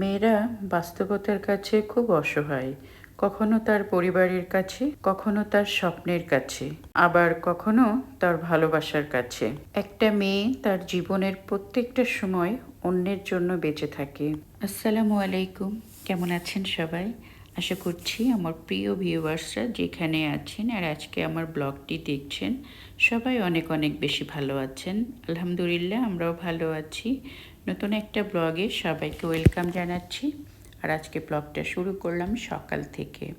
মেয়েরা বাস্তবতার কাছে খুব অসহায়। কখনো তার পরিবারের কাছে, কখনো তার স্বপ্নের কাছে, আবার কখনো তার ভালোবাসার কাছে। একটা মেয়ে তার জীবনের প্রত্যেকটা সময় অন্যের জন্য বেঁচে থাকে। আসসালামু আলাইকুম, কেমন আছেন সবাই? আশা করছি আমার প্রিয় ভিউয়ার্সরা যেখানে আছেন আর আজকে আমার ব্লগটি দেখছেন, সবাই অনেক অনেক বেশি ভালো আছেন। আলহামদুলিল্লাহ, আমরাও ভালো আছি। নতুন একটা ব্লগে সবাইকে ওয়েলকাম জানাচ্ছি। আর আজকে ব্লগটা শুরু করলাম সকাল থেকে।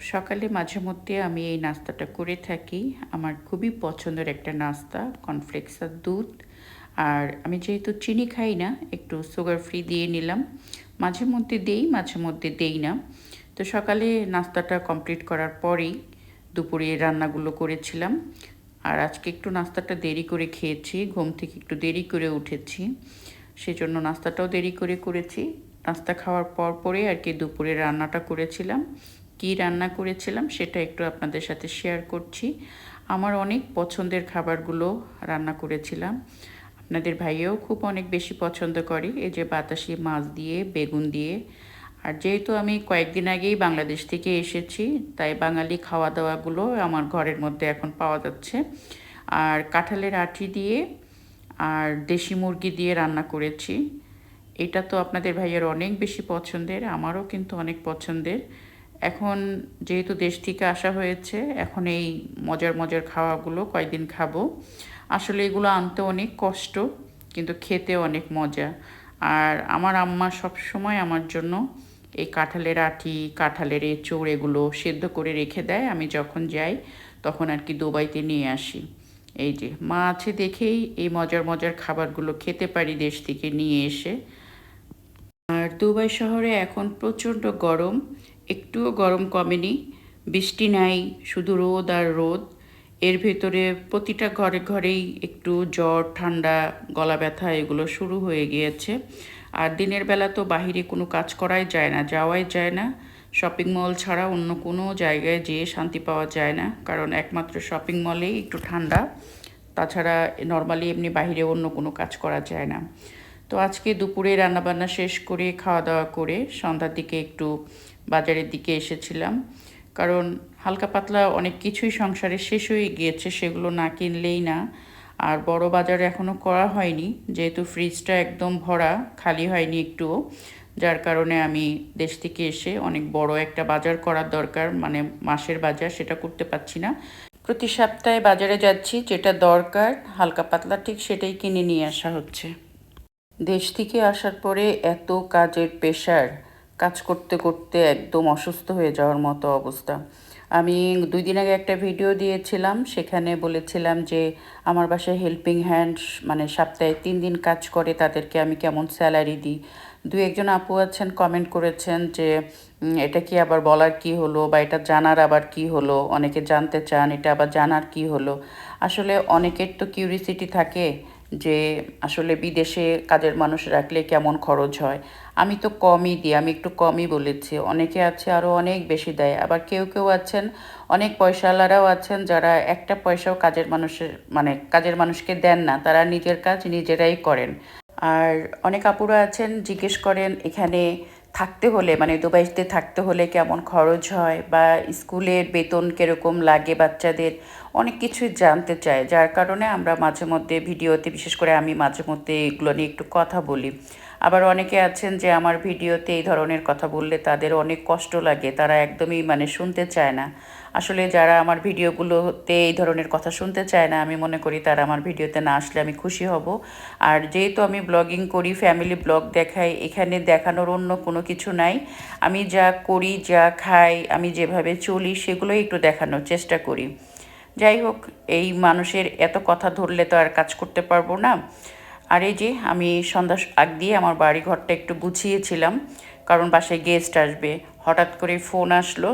সকালে মাঝে মধ্যে আমি এই নাস্তাটা করে থাকি। আমার খুবই পছন্দের একটা নাস্তা কর্নফ্লেক্স আর দুধ। আর আমি যেহেতু চিনি খাই না, একটু সুগার ফ্রি দিয়ে নিলাম। মাঝে মধ্যে দেই, মাঝে মধ্যে দেই না। তো সকালে নাস্তাটা কমপ্লিট করার পরেই দুপুরে রান্নাগুলো করেছিলাম। আর আজকে একটু নাস্তাটা দেরি করে খেয়েছি, ঘুম থেকে একটু দেরি করে উঠেছি। সেজন্য নাস্তাটাও দেরি করে করেছি। নাস্তা খাওয়ার পর পরে আর কি দুপুরে রান্নাটা করেছিলাম। কি রান্না করেছিলাম সেটা একটু আপনাদের সাথে শেয়ার করছি। আমার অনেক পছন্দের খাবারগুলো রান্না করেছিলাম। আপনাদের ভাইয়েও খুব অনেক বেশি পছন্দ করে। এই যে বাতাসি মাছ দিয়ে, বেগুন দিয়ে। আর যেহেতু আমি কয়েকদিন আগেই বাংলাদেশ থেকে এসেছি, তাই বাঙালি খাওয়া দাওয়াগুলো আমার ঘরের মধ্যে এখন পাওয়া যাচ্ছে। আর কাঁঠালের আঠি দিয়ে আর দেশি মুরগি দিয়ে রান্না করেছি। এটা তো আপনাদের ভাইয়ের অনেক বেশি পছন্দের, আমারও কিন্তু অনেক পছন্দের। এখন যেহেতু দেশ থেকে আসা হয়েছে, এখন এই মজার মজার খাওয়াগুলো কয়েকদিন খাব। আসলে এগুলো আনতে অনেক কষ্ট, কিন্তু খেতে অনেক মজা। আর আমার আম্মা সব সময় আমার জন্য এই কাঁঠালের আঠি কাঁঠালের এঁচোড় এগুলো সেদ্ধ করে রেখে দেয়। আমি যখন যাই, তখন আর কি দুবাইতে নিয়ে আসি। এই যে মা আছে দেখেই এই মজার মজার খাবারগুলো খেতে পারি দেশ থেকে নিয়ে এসে। আর দুবাই শহরে এখন প্রচণ্ড গরম, একটুও গরম কমেনি, বৃষ্টি নাই, শুধু রোদ আর রোদ। এর ভেতরে প্রতিটা ঘরে ঘরেই একটু জ্বর, ঠান্ডা, গলা ব্যথা এগুলো শুরু হয়ে গিয়েছে। আর দিনের বেলা তো বাহিরে কোনো কাজ করাই যায় না, যাওয়াই যায় না। শপিং মল ছাড়া অন্য কোনো জায়গায় যেয়ে শান্তি পাওয়া যায় না। কারণ একমাত্র শপিং মলেই একটু ঠান্ডা। তাছাড়া নর্মালি এমনি বাহিরে অন্য কোনো কাজ করা যায় না। তো আজকে দুপুরে রান্নাবান্না শেষ করে খাওয়া দাওয়া করে সন্ধ্যার দিকে একটু বাজারের দিকে এসেছিলাম। কারণ হালকা পাতলা অনেক কিছুই সংসারে শেষ হয়ে গিয়েছে, সেগুলো না কিনলেই না। আর বড় বাজার এখনও করা হয়নি। যেহেতু ফ্রিজটা একদম ভরা, খালি হয়নি একটুও। যার কারণে আমি দেশ থেকে এসে অনেক বড় একটা বাজার করার দরকার মানে মাসের বাজার সেটা করতে পারছি না। প্রতি সপ্তাহে বাজারে যাচ্ছি, যেটা দরকার, হালকা পাতলা ঠিক সেটাই কিনে নিয়ে আসা হচ্ছে। দেশ থেকে আসার পরে এত কাজের প্রেশার, কাজ করতে করতে একদম অসুস্থ হয়ে যাওয়ার মতো অবস্থা। আমি দুই দিন আগে একটা ভিডিও দিয়েছিলাম, সেখানে বলেছিলাম যে আমার বাসায় হেল্পিং হ্যান্ড মানে সপ্তাহে তিন দিন কাজ করে, তাদেরকে আমি কেমন স্যালারি দিই। দু একজন আপু আছেন কমেন্ট করেছেন যে এটা কি আবার বলার কি হলো বা এটা জানার আবার কি হলো? অনেকে জানতে চান, এটা আবার জানার কি হলো? আসলে অনেকের তো কিউরিসিটি থাকে যে, আসলে বিদেশে কাজের মানুষ রাখলে কেমন খরচ হয়। আমি তো কমই দিই, আমি একটু কমই বলেছি। অনেকে আছে আরও অনেক বেশি দেয়। আবার কেউ কেউ আছেন, অনেক পয়সাওয়ালারাও আছেন যারা একটা পয়সাও কাজের মানুষের মানে কাজের মানুষকে দেন না। তারা নিজের কাজ নিজেরাই করেন। আর অনেক আপুরা আছেন, জিজ্ঞেস করেন এখানে থাকতে হলে মানে দুবাইতে থাকতে হলে কেমন খরচ হয় বা স্কুলের বেতন কীরকম লাগে বাচ্চাদের? অনেক কিছুই জানতে চায়। যার কারণে আমরা মাঝে মধ্যে ভিডিওতে, বিশেষ করে আমি মাঝে মধ্যে এগুলো নিয়ে একটু কথা বলি। আবার অনেকে আছেন যে আমার ভিডিওতে এই ধরনের কথা বললে তাদের অনেক কষ্ট লাগে, তারা একদমই মানে শুনতে চায় না। আসলে যারা আমার ভিডিওগুলোতে এই ধরনের কথা শুনতে চায় না, আমি মনে করি তারা আমার ভিডিওতে না আসলে আমি খুশি হব। আর যেহেতু আমি ব্লগিং করি, ফ্যামিলি ব্লগ দেখাই, এখানে দেখানোর অন্য কোনো কিছু নাই। আমি যা করি, যা খাই, আমি যেভাবে চলি, সেগুলোই একটু দেখানোর চেষ্টা করি। যাই হোক, এই মানুষের এত কথা ধরলে তো আর কাজ করতে পারব না। আর এই যে আমি সন্ধ্যা আগ দিয়ে আমার বাড়ি ঘরটা একটু গুছিয়েছিলাম, কারণ বাসায় গেস্ট আসবে। হঠাৎ করে ফোন আসলো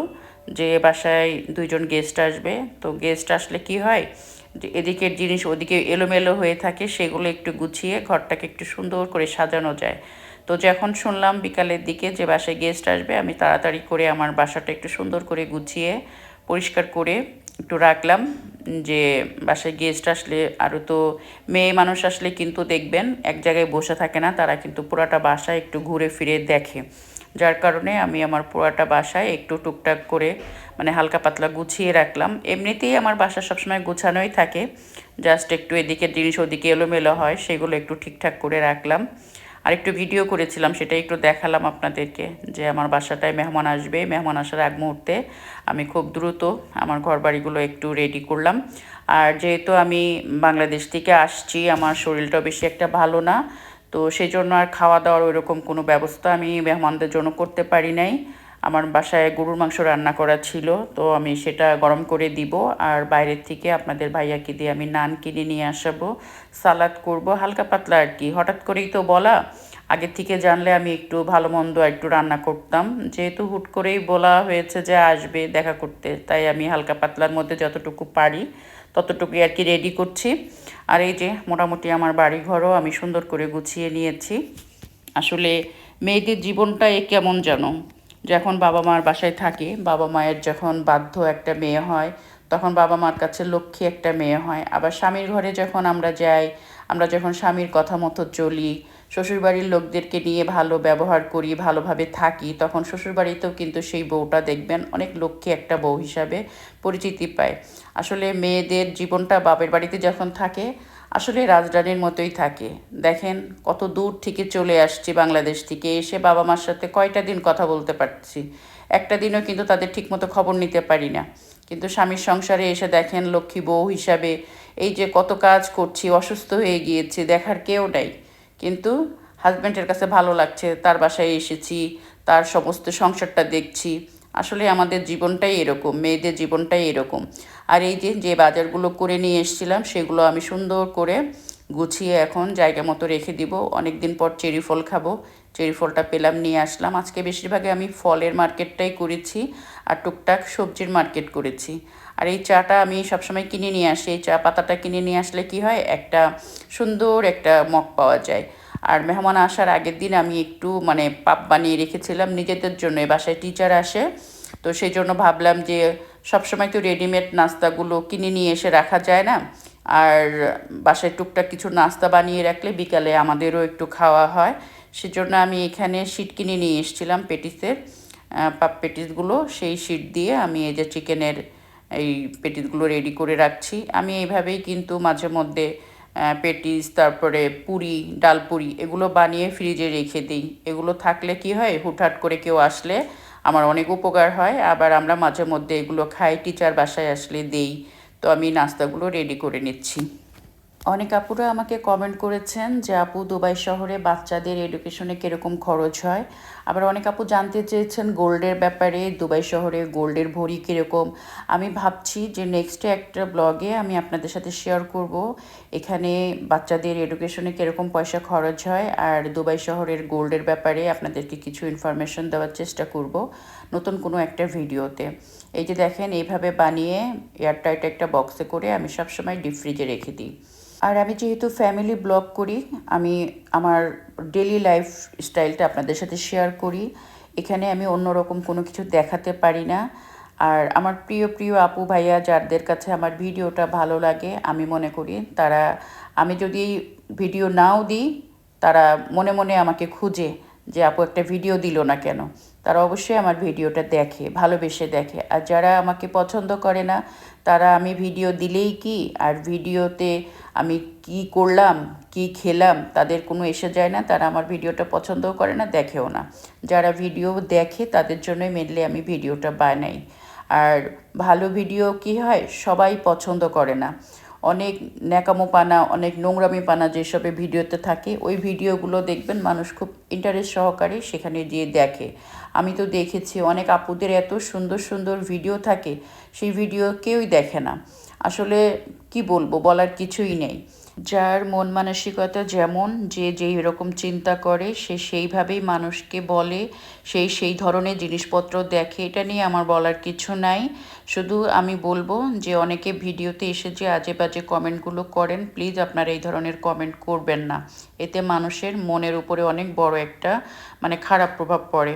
যে বাসায় দুইজন গেস্ট আসবে। তো গেস্ট আসলে কি হয় যে এদিকের জিনিস ওদিকে এলোমেলো হয়ে থাকে, সেগুলো একটু গুছিয়ে ঘরটাকে একটু সুন্দর করে সাজানো যায়। তো যখন শুনলাম বিকালের দিকে যে বাসায় গেস্ট আসবে, আমি তাড়াতাড়ি করে আমার বাসাটা একটু সুন্দর করে গুছিয়ে, পরিষ্কার করে একটু রাখলাম যে বাসায় গেস্ট আসলে আরও তো মেয়ে মানুষ আসলে কিন্তু দেখবেন এক জায়গায় বসে থাকে না, তারা কিন্তু পুরাটা বাসায় একটু ঘুরে ফিরে দেখে। যার কারণে আমি আমার পুরাটা বাসায় একটু টুকটাক করে মানে হালকা পাতলা গুছিয়ে রাখলাম। এমনিতেই আমার বাসা সবসময় গুছানোই থাকে জাস্ট একটু এদিকে জিনিস ওদিকে এলোমেলো হয়, সেগুলো একটু ঠিকঠাক করে রাখলাম। আর একটু ভিডিও করেছিলাম সেটা একটু দেখালাম আপনাদেরকে যে আমার বাসাটায় মেহমান আসবে। মেহমান আসার আগ মুহূর্তে আমি খুব দ্রুত আমার ঘর বাড়িগুলো একটু রেডি করলাম। আর যেহেতু আমি বাংলাদেশ থেকে আসছি, আমার শরীরটাও বেশি একটা ভালো না, তো সেই জন্য আর খাওয়া দাওয়ার ওইরকম কোনো ব্যবস্থা আমি মেহমানদের জন্য করতে পারি নাই। আমার বাসায় গরুর মাংস রান্না করা ছিল, তো আমি সেটা গরম করে দিব। আর বাইরের থেকে আপনাদের ভাইয়াকে দিয়ে আমি নান কিনে নিয়ে আসাবো, সালাদ করব, হালকা পাতলা আর কি। হঠাৎ করেই তো বলা আগের থেকে জানলে আমি একটু ভালো মন্দ একটু রান্না করতাম। যেহেতু হুট করেই বলা হয়েছে যে আসবে দেখা করতে, তাই আমি হালকা পাতলার মধ্যে যতটুকু পারি ততটুকুই আর কি রেডি করছি। আর এই যে মোটামুটি আমার বাড়ি ঘরও আমি সুন্দর করে গুছিয়ে নিয়েছি। আসলে মেয়েদের জীবনটা এ কেমন জানো যখন বাবা মার বাসায় থাকে, বাবা মায়ের যখন বাধ্য একটা মেয়ে হয়, তখন বাবা মার কাছে লক্ষ্মী একটা মেয়ে হয়। আবার স্বামীর ঘরে যখন আমরা যাই, আমরা যখন স্বামীর কথা মতো চলি, শ্বশুরবাড়ির লোকদেরকে নিয়ে ভালো ব্যবহার করি, ভালোভাবে থাকি, তখন শ্বশুরবাড়িতেও কিন্তু সেই বউটা দেখবেন অনেক লক্ষ্মী একটা বউ হিসাবে পরিচিতি পায়। আসলে মেয়েদের জীবনটা বাপের বাড়িতে যখন থাকে আসলে রাজরানীর মতোই থাকে। দেখেন, কত দূর থেকে চলে আসছি বাংলাদেশ থেকে, এসে বাবা মার সাথে কয়টা দিন কথা বলতে পারছি। একটা দিনও কিন্তু তাদের ঠিকমতো খবর নিতে পারি না। কিন্তু স্বামীর সংসারে এসে দেখেন, লক্ষ্মী বউ হিসাবে এই যে কত কাজ করছি, অসুস্থ হয়ে গিয়েছি, দেখার কেউ নাই। কিন্তু হাজব্যান্ডের কাছে ভালো লাগছে, তার বাসায় এসেছি, তার সমস্ত সংসারটা দেখছি। আসলে আমাদের জীবনটাই এরকম, মেয়েদের জীবনটাই এরকম। আর এই যে যে বাজারগুলো করে নিয়ে এসেছিলাম, সেগুলো আমি সুন্দর করে গুছিয়ে এখন জায়গা মতো রেখে দিব। অনেক দিন পর চেরি ফল খাব। চেরি ফলটা পেলাম, নিয়ে আসলাম। আজকে বেশিরভাগে আমি ফলের মার্কেটটাই করেছি আর টুকটাক সবজির মার্কেট করেছি। আর এই চাটা আমি সবসময় কিনে নিয়ে আসি। এই চা পাতাটা কিনে নিয়ে আসলে কি হয়? একটা সুন্দর একটা মগ পাওয়া যায়। আর মেহমান আসার আগের দিন আমি একটু মানে পাপ বানিয়ে রেখেছিলাম নিজেদের জন্য। বাসায় টিচার আসে, তো সেই জন্য ভাবলাম যে সবসময় তো রেডিমেড নাস্তাগুলো কিনে নিয়ে এসে রাখা যায় না। আর বাসায় টুকটাক কিছু নাস্তা বানিয়ে রাখলে বিকালে আমাদেরও একটু খাওয়া হয়। সেজন্য আমি এখানে শিট কিনে নিয়ে এসেছিলাম পেটিসের পাপ পেটিসগুলো। সেই শিট দিয়ে আমি এই যে চিকেনের এই পেটিসগুলো রেডি করে রাখছি। আমি এইভাবেই কিন্তু মাঝে মধ্যে পেটিস, তারপরে পুরি ডাল পুরি এগুলো বানিয়ে ফ্রিজে রেখে দিই। এগুলো থাকলে কি হয়, হুটহাট করে কেউ আসলে আমার অনেক উপকার হয়। আবার আমরা মাঝে মধ্যে এগুলো খাই, টিচার বাসায় আসলে দেই। তো আমি নাস্তাগুলো রেডি করে নিচ্ছি। অনেক আপুরা আমাকে কমেন্ট করেছেন যে, আপু, দুবাই শহরে বাচ্চাদের এডুকেশনে কীরকম খরচ হয়? আবার অনেক আপু জানতে চেয়েছেন গোল্ডের ব্যাপারে, দুবাই শহরে গোল্ডের ভরি কীরকম? আমি ভাবছি যে নেক্সটে একটা ব্লগে আমি আপনাদের সাথে শেয়ার করব। এখানে বাচ্চাদের এডুকেশনে কীরকম পয়সা খরচ হয় আর দুবাই শহরের গোল্ডের ব্যাপারে আপনাদেরকে কিছু ইনফরমেশন দেওয়ার চেষ্টা করব নতুন কোনো একটা ভিডিওতে। এই যে দেখেন, এইভাবে বানিয়ে এয়ারটাইট একটা বক্সে করে আমি সবসময় ডিপ ফ্রিজে রেখে দিই। আর আমি যেহেতু ফ্যামিলি ব্লগ করি, আমি আমার ডেলি লাইফ স্টাইলটা আপনাদের সাথে শেয়ার করি। এখানে আমি অন্যরকম কোনো কিছু দেখাতে পারি না। আর আমার প্রিয় প্রিয় আপু ভাইয়া যাদের কাছে আমার ভিডিওটা ভালো লাগে, আমি মনে করি তারা, আমি যদি ভিডিও নাও দিই, তারা মনে মনে আমাকে খুঁজে যে আপু একটা ভিডিও দিল না কেন। তারা অবশ্যই আমার ভিডিওটা দেখে, ভালোবেসে দেখে। আর যারা আমাকে পছন্দ করে না, তারা আমি ভিডিও দিলেই কি? আর ভিডিওতে আমি কি করলাম, কি খেলাম, তাদের কোনো এসে যায় না, তারা আমার ভিডিওটা পছন্দও করে না, দেখেও না। যারা ভিডিও দেখে, তাদের জন্যই মেনলি আমি ভিডিওটা বানাই। আর ভালো ভিডিও কি হয়? সবাই পছন্দ করে না। অনেক ন্যাকামো পানা অনেক নোংরামি পানা যেসবে ভিডিওতে থাকে, ওই ভিডিওগুলো দেখবেন মানুষ খুব ইন্টারেস্ট সহকারে সেখানে গিয়ে দেখে। আমি তো দেখেছি অনেক আপুদের এত সুন্দর সুন্দর ভিডিও থাকে, সেই ভিডিও কেউই দেখে না। আসলে কি বলব বলার কিছুই নেই। যার মন মানসিকতা যেমন, যে যেই রকম চিন্তা করে, সে সেইভাবেই মানুষকে বলে সেই সেই ধরনের জিনিসপত্র দেখে। এটা নিয়ে আমার বলার কিছু নাই। শুধু আমি বলব যে, অনেকে ভিডিওতে এসে যে আজে বাজে কমেন্টগুলো করেন, প্লিজ আপনারা এই ধরনের কমেন্ট করবেন না। এতে মানুষের মনের উপরে অনেক বড় একটা মানে খারাপ প্রভাব পড়ে।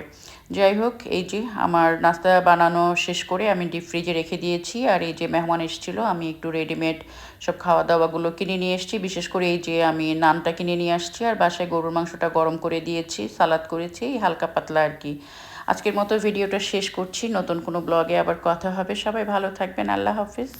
যাই হোক, এই যে আমার নাস্তা বানানো শেষ করে আমি ডিপ ফ্রিজে রেখে দিয়েছি। আর এই যে মেহমান এসেছিল, আমি একটু রেডিমেড সব খাওয়া দাওয়াগুলো কিনে নিয়ে এসেছি। বিশেষ করে এই যে আমি নানটা কিনে নিয়ে আসছি আর বাসায় গরুর মাংসটা গরম করে দিয়েছি, সালাদ করেছি হালকা পাতলা আর কি। আজকের মতো ভিডিওটা শেষ করছি। নতুন কোনো ব্লগে আবার কথা হবে। সবাই ভালো থাকবেন। আল্লাহ হাফিজ।